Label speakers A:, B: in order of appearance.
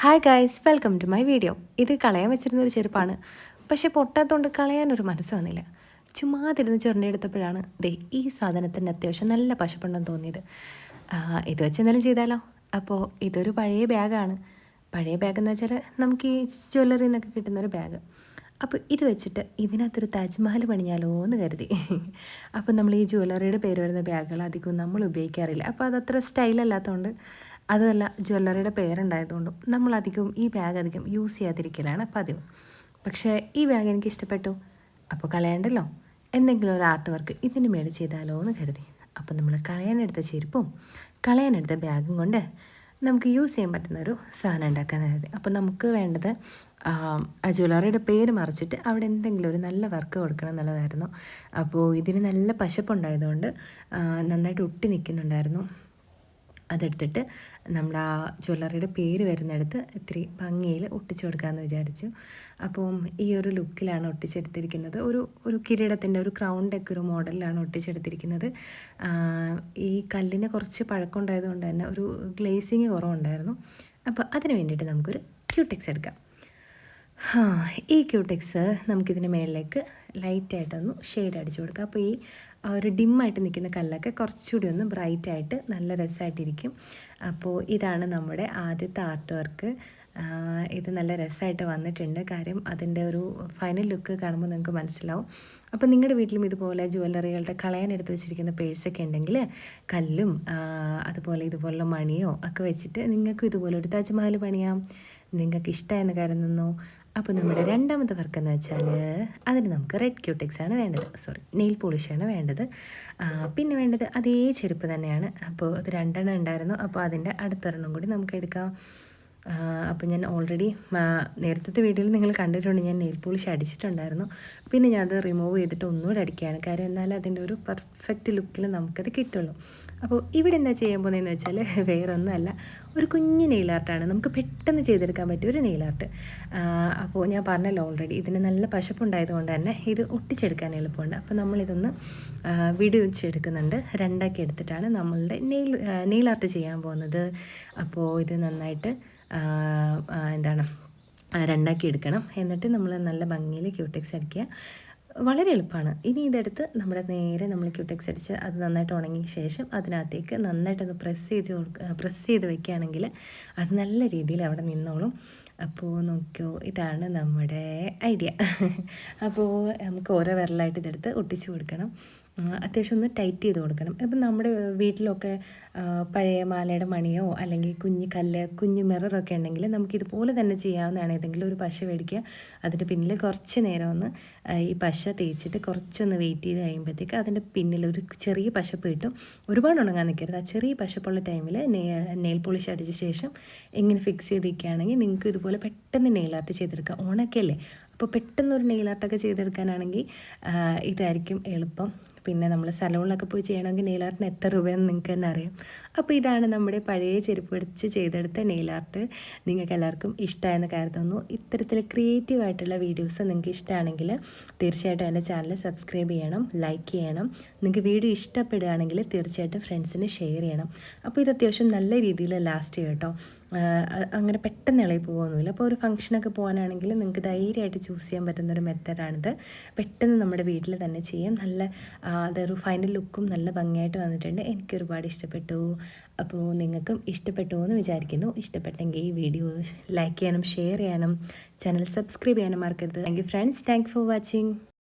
A: Hi guys welcome to my video ഇത് കളയാൻ വെച്ചിരുന്ന ഒരു ചെരുപ്പാണ്. പക്ഷേ പൊട്ടാത്തതുകൊണ്ട് കളയാനൊരു മനസ്സ് വന്നില്ല. ചുമ്മാതിരുന്ന് ചുരുണ്ടെടുത്തപ്പോഴാണ് ദേ ഈ സാധനത്തിന് അത്യാവശ്യം നല്ല പശപ്പുണ്ടെന്ന് തോന്നിയത്. ഇത് വെച്ച് എന്തെങ്കിലും ചെയ്താലോ? അപ്പോൾ ഇതൊരു പഴയ ബാഗാണ്. പഴയ ബാഗ് എന്ന് വെച്ചാൽ നമുക്ക് ഈ ജ്വല്ലറിയിൽ നിന്നൊക്കെ കിട്ടുന്നൊരു ബാഗ്. അപ്പോൾ ഇത് വെച്ചിട്ട് ഇതിനകത്തൊരു താജ്മഹൽ പണിഞ്ഞാലോ എന്ന് കരുതി. അപ്പോൾ നമ്മൾ ഈ ജ്വല്ലറിയുടെ പേര് വരുന്ന ബാഗുകൾ അധികവും നമ്മൾ ഉപയോഗിക്കാറില്ല. അപ്പോൾ അതത്ര സ്റ്റൈലല്ലാത്തതുകൊണ്ട് അതുമല്ല ജ്വല്ലറിയുടെ പേരുണ്ടായതുകൊണ്ടും നമ്മളധികം ഈ ബാഗ് അധികം യൂസ് ചെയ്യാതിരിക്കലാണ് പതിവ്. പക്ഷേ ഈ ബാഗ് എനിക്ക് ഇഷ്ടപ്പെട്ടു. അപ്പോൾ കളയണ്ടല്ലോ? എന്തെങ്കിലും ഒരു ആർട്ട് വർക്ക് ഇതിന് മേടി ചെയ്താലോ എന്ന് കരുതി. അപ്പോൾ നമ്മൾ കളയാനെടുത്ത ചെരുപ്പും കളയാനെടുത്ത ബാഗും കൊണ്ട് നമുക്ക് യൂസ് ചെയ്യാൻ പറ്റുന്ന ഒരു സാധനം ഉണ്ടാക്കാൻ കരുതി. അപ്പോൾ നമുക്ക് വേണ്ടത് ആ ജ്വല്ലറിയുടെ പേര് മറിച്ചിട്ട് അവിടെ എന്തെങ്കിലും ഒരു നല്ല വർക്ക് കൊടുക്കണം എന്നുള്ളതായിരുന്നു. അപ്പോൾ ഇതിന് നല്ല പശപ്പുണ്ടായതുകൊണ്ട് നന്നായിട്ട് ഒട്ടി നിൽക്കുന്നുണ്ടായിരുന്നു. അതെടുത്തിട്ട് നമ്മൾ ആ ജ്വല്ലറിയുടെ പേര് വരുന്നിടത്ത് ഇത്തിരി ഭംഗിയിൽ ഒട്ടിച്ചു കൊടുക്കാമെന്ന് വിചാരിച്ചു. അപ്പം ഈ ഒരു ലുക്കിലാണ് ഒട്ടിച്ചെടുത്തിരിക്കുന്നത്. ഒരു ഒരു കിരീടത്തിന്റെ ഒരു ക്രൗണ്ടൊക്കെ ഒരു മോഡലിലാണ് ഒട്ടിച്ചെടുത്തിരിക്കുന്നത്. ഈ കല്ലിന് കുറച്ച് പഴക്കമുണ്ടായതുകൊണ്ട് തന്നെ ഒരു ഗ്ലേസിങ് കുറവുണ്ടായിരുന്നു. അപ്പോൾ അതിന് വേണ്ടിയിട്ട് നമുക്കൊരു ക്യൂടെക്സ് എടുക്കാം. ഹാ ഈ ക്യൂടെക്സ് നമുക്കിതിന് മേളിലേക്ക് ലൈറ്റായിട്ടൊന്ന് ഷെയ്ഡ് അടിച്ചു കൊടുക്കുക അപ്പോൾ ഈ ഒരു ഡിമ്മായിട്ട് നിൽക്കുന്ന കല്ലൊക്കെ കുറച്ചുകൂടി ഒന്ന് ബ്രൈറ്റായിട്ട് നല്ല രസമായിട്ടിരിക്കും. അപ്പോൾ ഇതാണ് നമ്മുടെ ആദ്യത്തെ ആർട്ട് വർക്ക്. ഇത് നല്ല രസമായിട്ട് വന്നിട്ടുണ്ട്. കാര്യം അതിന്റെ ഒരു ഫൈനൽ ലുക്ക് കാണുമ്പോൾ നിങ്ങൾക്ക് മനസ്സിലാവും. അപ്പോൾ നിങ്ങളുടെ വീട്ടിലും ഇതുപോലെ ജ്വല്ലറികളുടെ കളയാൻ എടുത്ത് വെച്ചിരിക്കുന്ന പേഴ്സൊക്കെ ഉണ്ടെങ്കിൽ കല്ലും അതുപോലെ ഇതുപോലുള്ള മണിയോ ഒക്കെ വെച്ചിട്ട് നിങ്ങൾക്കും ഇതുപോലെ ഒരു താജ്മഹൽ പണിയാം. നിങ്ങൾക്ക് ഇഷ്ടമായെന്ന് കരുതുന്നു. അപ്പോൾ നമ്മുടെ രണ്ടാമത്തെ വർക്ക് എന്ന് വെച്ചാൽ അതിന് നമുക്ക് റെഡ് ക്യൂട്ടിക്സ് ആണ് വേണ്ടത്. സോറി നെയിൽ പോളിഷാണ് വേണ്ടത്. പിന്നെ വേണ്ടത് അതേ ചെരുപ്പ് തന്നെയാണ്. അപ്പോൾ അത് രണ്ടെണ്ണം ഉണ്ടായിരുന്നു. അപ്പോൾ അതിന്റെ അടുത്തൊരെണ്ണം കൂടി നമുക്ക് എടുക്കാം. അപ്പോൾ ഞാൻ ഓൾറെഡി നേരത്തെ വീഡിയോയിൽ നിങ്ങൾ കണ്ടിട്ടുണ്ട് ഞാൻ നെയിൽ പോളിഷ് അടിച്ചിട്ടുണ്ടായിരുന്നു. പിന്നെ ഞാൻ അത് റിമൂവ് ചെയ്തിട്ട് ഒന്നുകൂടെ അടിക്കുകയാണ്. കാര്യം എന്നാൽ അതിന്റെ ഒരു പെർഫെക്റ്റ് ലുക്കിൽ നമുക്കത് കിട്ടുള്ളൂ. അപ്പോൾ ഇവിടെ എന്താ ചെയ്യാൻ പോകുന്നതെന്ന് വെച്ചാൽ വേറെ ഒന്നുമല്ല ഒരു കുഞ്ഞ് നെയിൽ ആർട്ടാണ് നമുക്ക് പെട്ടെന്ന് ചെയ്തെടുക്കാൻ പറ്റിയ ഒരു നെയിൽ ആർട്ട് അപ്പോൾ ഞാൻ പറഞ്ഞല്ലോ ഓൾറെഡി ഇതിന് നല്ല പശപ്പുണ്ടായതുകൊണ്ട് തന്നെ ഇത് ഒട്ടിച്ചെടുക്കാൻ എളുപ്പമുണ്ട്. അപ്പോൾ നമ്മളിതൊന്ന് വിടിവെച്ചെടുക്കുന്നുണ്ട്. രണ്ടാക്കി എടുത്തിട്ടാണ് നമ്മളുടെ നെയിൽ നെയിൽ ആർട്ട് ചെയ്യാൻ പോകുന്നത്. അപ്പോൾ ഇത് നന്നായിട്ട് എന്താണ് രണ്ടാക്കി എടുക്കണം. എന്നിട്ട് നമ്മൾ നല്ല ഭംഗിയിൽ ക്യൂടെക്സ് അടിക്കുക. വളരെ എളുപ്പമാണ്. ഇനി ഇതെടുത്ത് നമ്മുടെ നേരെ നമ്മൾ ക്യൂടെക്സ് അടിച്ച് അത് നന്നായിട്ട് ഉണങ്ങിയ ശേഷം അതിനകത്തേക്ക് നന്നായിട്ടൊന്ന് പ്രസ് ചെയ്ത് പ്രസ് ചെയ്ത് വെക്കുകയാണെങ്കിൽ അത് നല്ല രീതിയിൽ അവിടെ നിന്നോളും. അപ്പോൾ നോക്കിയോ ഇതാണ് നമ്മുടെ ഐഡിയ. അപ്പോൾ നമുക്ക് ഓരോ വിരലായിട്ട് ഇതെടുത്ത് ഒട്ടിച്ച് കൊടുക്കണം. അത്യാവശ്യം ഒന്ന് ടൈറ്റ് ചെയ്ത് കൊടുക്കണം. ഇപ്പം നമ്മുടെ വീട്ടിലൊക്കെ പഴയ മാലയുടെ മണിയോ അല്ലെങ്കിൽ കുഞ്ഞ് കല്ല് കുഞ്ഞ് മിററൊക്കെ ഉണ്ടെങ്കിൽ നമുക്ക് ഇതുപോലെ തന്നെ ചെയ്യാവുന്നതാണ്. ഏതെങ്കിലും ഒരു പശ മേടിക്കുക. അതിന്റെ പിന്നിൽ കുറച്ച് നേരം ഒന്ന് ഈ പശ തേച്ചിട്ട് കുറച്ചൊന്ന് വെയിറ്റ് ചെയ്ത് കഴിയുമ്പോഴത്തേക്ക് അതിന്റെ പിന്നിൽ ഒരു ചെറിയ പശപ്പ് കിട്ടും. ഒരുപാട് ഉണങ്ങാൻ നിൽക്കരുത്. ആ ചെറിയ പശപ്പുള്ള ടൈമിൽ നെയിൽ പോളിഷ് അടിച്ച ശേഷം ഇങ്ങനെ ഫിക്സ് ചെയ്തിരിക്കുകയാണെങ്കിൽ നിങ്ങൾക്ക് ഇതുപോലെ പെട്ടെന്ന് നെയിൽ ആർട്ട് ചെയ്തെടുക്കുക. ഓണൊക്കെ അല്ലേ അപ്പോൾ പെട്ടെന്ന് ഒരു നെയിൽ ആർട്ടൊക്കെ ചെയ്തെടുക്കാനാണെങ്കിൽ ഇതായിരിക്കും എളുപ്പം. പിന്നെ നമ്മൾ സലൂണിലൊക്കെ പോയി ചെയ്യണമെങ്കിൽ നെയിൽ ആർട്ടിന് എത്ര രൂപയെന്ന് നിങ്ങൾക്ക് തന്നെ അറിയാം. അപ്പോൾ ഇതാണ് നമ്മുടെ പഴയ ചെരുപ്പ് പിടിച്ച് ചെയ്തെടുത്ത നെയിൽ ആർട്ട് നിങ്ങൾക്ക് എല്ലാവർക്കും ഇഷ്ടമായെന്ന് കരുതുന്നു. ഇത്തരത്തിൽ ക്രിയേറ്റീവ് ആയിട്ടുള്ള വീഡിയോസ് നിങ്ങൾക്ക് ഇഷ്ടമാണെങ്കിൽ തീർച്ചയായിട്ടും എന്റെ ചാനൽ സബ്സ്ക്രൈബ് ചെയ്യണം ലൈക്ക് ചെയ്യണം. നിങ്ങൾക്ക് വീഡിയോ ഇഷ്ടപ്പെടുകയാണെങ്കിൽ തീർച്ചയായിട്ടും ഫ്രണ്ട്സിന് ഷെയർ ചെയ്യണം. അപ്പോൾ ഇത് അത്യാവശ്യം നല്ല രീതിയിൽ ലാസ്റ്റ് ചെയ്യും കേട്ടോ ആഹ് അ- അങ്ങനെ പെട്ടെന്ന് ഇളകി പോകുമൊന്നുമില്ല അപ്പോൾ ഒരു ഫംഗ്ഷനൊക്കെ പോകാനാണെങ്കിൽ നിങ്ങൾക്ക് ധൈര്യമായിട്ട് ചൂസ് ചെയ്യാൻ പറ്റുന്ന ഒരു മെത്തഡാണിത്. പെട്ടെന്ന് നമ്മുടെ വീട്ടിൽ തന്നെ ചെയ്യാം. നല്ല അത് ഫൈനൽ ലുക്കും നല്ല ഭംഗിയായിട്ട് വന്നിട്ടുണ്ട്. എനിക്ക് ഒരുപാട് ഇഷ്ടപ്പെട്ടു. അപ്പോൾ നിങ്ങൾക്കും ഇഷ്ടപ്പെട്ടു എന്ന് വിചാരിക്കുന്നു. ഇഷ്ടപ്പെട്ടെങ്കിൽ ഈ വീഡിയോ ലൈക്ക് ചെയ്യാനും ഷെയർ ചെയ്യാനും ചാനൽ സബ്സ്ക്രൈബ് ചെയ്യാനും മറക്കരുത്. Thank friends. Thank for watching.